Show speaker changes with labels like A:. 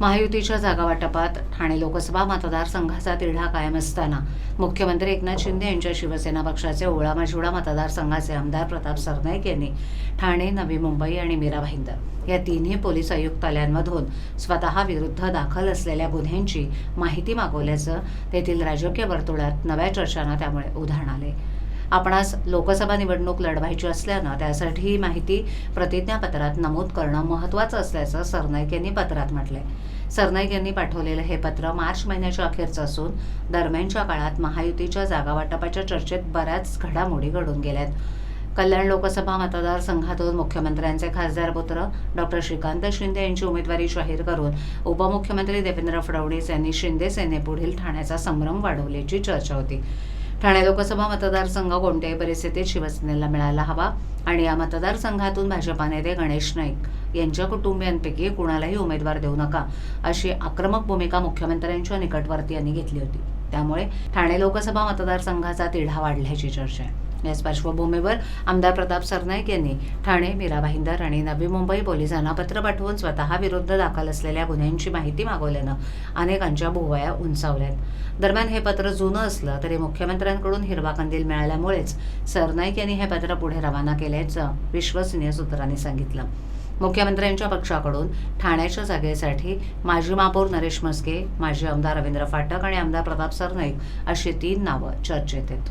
A: महायुतीच्या जागा वाटपात ठाणे लोकसभा मतदारसंघाचा तिढा कायम असताना मुख्यमंत्री एकनाथ शिंदे यांच्या शिवसेना पक्षाचे ओळामाजिवळा मतदारसंघाचे आमदार प्रताप सरनाईक यांनी ठाणे नवी मुंबई आणि मीरा भाईंदर या तिन्ही पोलीस आयुक्तालयांमधून स्वतः विरुद्ध दाखल असलेल्या गुन्ह्यांची माहिती मागवल्याचं तेथील राजकीय वर्तुळात नव्या चर्चांना त्यामुळे उधाण आले. आपणास लोकसभा निवडणूक लढवायची असल्यानं त्यासाठी ही माहिती प्रतिज्ञापत्रात नमूद करणं महत्त्वाचं असल्याचं सरनाईक यांनी पत्रात म्हटलंय. सरनाईक यांनी पाठवलेलं हे पत्र मार्च महिन्याच्या अखेरचं असून दरम्यानच्या काळात महायुतीच्या जागावाटपाच्या चर्चेत बऱ्याच घडामोडी घडून गेल्यात. कल्याण लोकसभा मतदारसंघातून मुख्यमंत्र्यांचे खासदार पुत्र डॉक्टर श्रीकांत शिंदे यांची उमेदवारी जाहीर करून उपमुख्यमंत्री देवेंद्र फडणवीस यांनी शिंदे सेनेपुढील ठाण्याचा संभ्रम वाढवल्याची चर्चा होती. ठाणे लोकसभा मतदारसंघ कोणत्याही परिस्थितीत शिवसेनेला मिळायला हवा. आणि या मतदारसंघातून भाजपा नेते गणेश नाईक यांच्या कुटुंबियांपैकी कुणालाही उमेदवार देऊ नका अशी आक्रमक भूमिका मुख्यमंत्र्यांच्या निकटवर्ती यांनी घेतली होती. त्यामुळे ठाणे लोकसभा मतदारसंघाचा तिढा वाढल्याची चर्चा आहे. याच पार्श्वभूमीवर आमदार प्रताप सरनाईक यांनी ठाणे मीरा भाईंदर आणि नवी मुंबई पोलिसांना पत्र पाठवून स्वतः विरुद्ध दाखल असलेल्या गुन्ह्यांची माहिती मागवल्यानं अनेकांच्या भुवया उंचावल्यात. दरम्यान हे पत्र जुनं असलं तरी मुख्यमंत्र्यांकडून हिरवा कंदील मिळाल्यामुळेच सरनाईक यांनी हे पत्र पुढे रवाना केल्याचं विश्वसनीय सूत्रांनी सांगितलं. मुख्यमंत्र्यांच्या पक्षाकडून ठाण्याच्या जागेसाठी माजी महापौर नरेश मस्के माजी आमदार रवींद्र फाटक आणि आमदार प्रताप सरनाईक अशी तीन नावं चर्चेत आहेत